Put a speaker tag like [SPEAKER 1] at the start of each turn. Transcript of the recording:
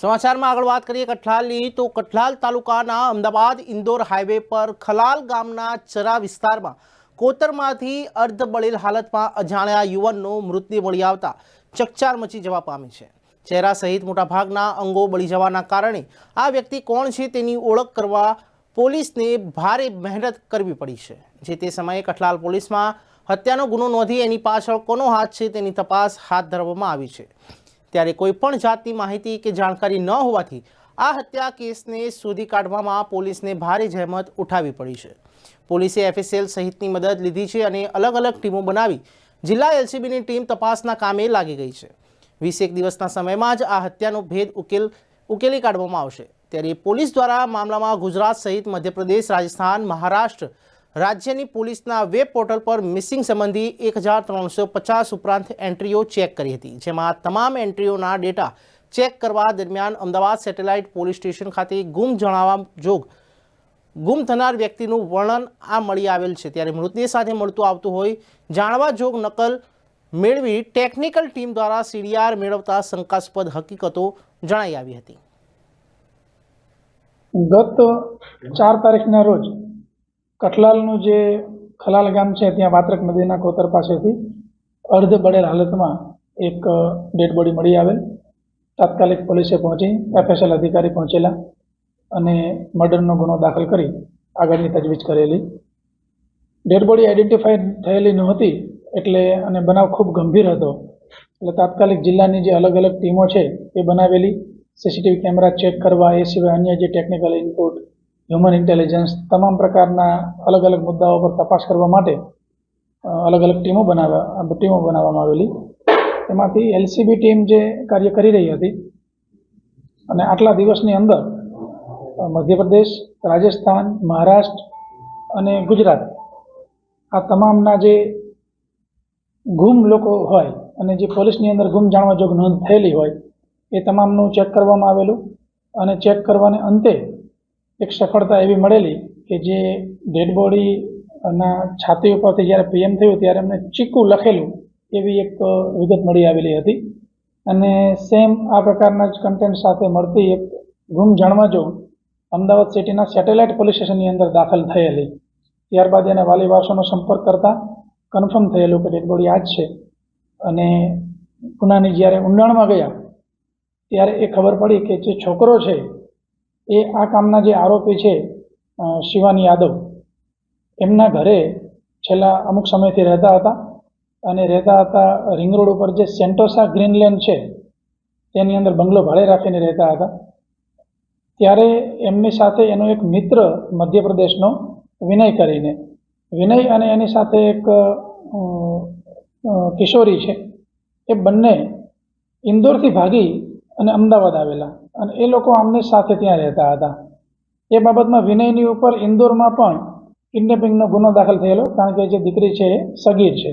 [SPEAKER 1] સમાચારમાં આગળ વાત કરીએ કઠલાલની, તો કઠલાલ તાલુકાના અમદાવાદ ઇન્દોર હાઈવે પર ખલાલ ગામના ચરા વિસ્તારમાં કોતરમાંથી અર્ધ બળેલ હાલતમાં અજાણ્યા યુવાનનો મૃતદેહ મળી આવતા ચકચાર મચી જવા પામી છે. ચહેરા સહિત મોટાભાગના અંગો બળી જવાના કારણે આ વ્યક્તિ કોણ છે તેની ઓળખ કરવા પોલીસને ભારે મહેનત કરવી પડી છે. જે તે સમયે કઠલાલ પોલીસમાં હત્યાનો ગુનો નોંધી એની પાછળ કોનો હાથ છે તેની તપાસ હાથ ધરવામાં આવી છે. ત્યારે કોઈ પણ જાતની માહિતી કે જાણકારી ન હોવાથી આ હત્યા કેસને શોધી કાઢવામાં પોલીસને ભારે જહેમત ઉઠાવવી પડી છે. પોલીસે એફએસએલ સહિતની મદદ લીધી છે અને અલગ અલગ ટીમો બનાવી જિલ્લા એલસીબીની ટીમ તપાસના કામે લાગી ગઈ છે. વીસેક દિવસના સમયમાં જ આ હત્યાનો ભેદ ઉકેલ ઉકેલી કાઢવામાં આવશે. ત્યારે પોલીસ દ્વારા મામલામાં ગુજરાત સહિત મધ્યપ્રદેશ, રાજસ્થાન, મહારાષ્ટ્ર રાજ્યની પોલીસના વેબ પોર્ટલ પર મિસિંગ સંબંધી એક હજાર ત્રણસો પચાસ ઉપરાંત એન્ટ્રીઓ ચેક કરી હતી. જેમાં તમામ એન્ટ્રીઓના ડેટા ચેક કરવા દરમિયાન અમદાવાદ સેટેલાઇટ પોલીસ સ્ટેશન ખાતે ગુમ જણાવવા જોગ ગુમ થનાર વ્યક્તિનું વર્ણન આ મળી આવેલ છે. ત્યારે મૃતદેહ સાથે મળતું આવતું હોય જાણવા જોગ નકલ મેળવી ટેકનિકલ ટીમ દ્વારા સીડીઆર મેળવતા શંકાસ્પદ હકીકતો જણાઈ આવી હતી.
[SPEAKER 2] ગત ચાર તારીખના રોજ કઠલાલનું જે ખલાલ ગામ છે, ત્યાં વાત્રક નદીના કોતર પાસેથી અર્ધ બળેલ હાલતમાં એક ડેડ બોડી મળી આવેલ. તાત્કાલિક પોલીસે પહોંચી, એફએસએલ અધિકારી પહોંચેલા અને મર્ડરનો ગુનો દાખલ કરી આગળની તજવીજ કરેલી. ડેડ બોડી આઈડેન્ટિફાઈ થયેલી નહોતી એટલે અને બનાવ ખૂબ ગંભીર હતો. એટલે તાત્કાલિક જિલ્લાની જે અલગ અલગ ટીમો છે, એ બનાવેલી. સીસીટીવી કેમેરા ચેક કરવા એ સિવાય અન્ય જે ટેકનિકલ ઇનપુટ હ્યુમન ઇન્ટેલિજન્સ તમામ પ્રકારના અલગ અલગ મુદ્દાઓ પર તપાસ કરવા માટે અલગ અલગ ટીમો બનાવ્યા ટીમો બનાવવામાં આવેલી. એમાંથી એલસીબી ટીમ જે કાર્ય કરી રહી હતી અને આટલા દિવસની અંદર મધ્યપ્રદેશ, રાજસ્થાન, મહારાષ્ટ્ર અને ગુજરાત, આ તમામના જે ગુમ લોકો હોય અને જે પોલીસની અંદર ગુમ જાણવા જોગ નોંધ થયેલી હોય, એ તમામનું ચેક કરવામાં આવેલું અને ચેક કરવાને અંતે એક સફળતા એવી મળેલી કે જે ડેડ બોડીના છાતી ઉપરથી જ્યારે પીએમ થયું ત્યારે એમને ચીકુ લખેલું એવી એક વિગત મળી આવેલી હતી. અને સેમ આ પ્રકારના જ કન્ટેન્ટ સાથે મળતી એક ગુમ જાણવા જોગ અમદાવાદ સિટીના સેટેલાઇટ પોલીસ સ્ટેશનની અંદર દાખલ થયેલી. ત્યારબાદ એને વાલી વારસોનો સંપર્ક કરતાં કન્ફર્મ થયેલું કે ડેડ બોડી આ જ છે. અને ગુનાની જ્યારે ઊંડાણમાં ગયા, ત્યારે એ ખબર પડી કે જે છોકરો છે એ આ કામના જે આરોપી છે શિવાની યાદવ, એમના ઘરે છેલ્લા અમુક સમયથી રહેતા હતા અને રહેતા હતા રિંગ રોડ ઉપર જે સેન્ટોસા ગ્રીનલેન્ડ છે, તેની અંદર બંગલો ભાડે રાખીને રહેતા હતા. ત્યારે એમની સાથે એનો એક મિત્ર મધ્યપ્રદેશનો વિનય કરીને, વિનય અને એની સાથે એક કિશોરી છે, એ બંને ઇન્દોરથી ભાગી અને અમદાવાદ આવેલા. અને એ લોકો આમની સાથે ત્યાં રહેતા હતા. એ બાબતમાં વિનયની ઉપર ઇન્દોરમાં પણ કિડનેપિંગનો ગુનો દાખલ થયેલો, કારણ કે જે દીકરી છે એ સગીર છે.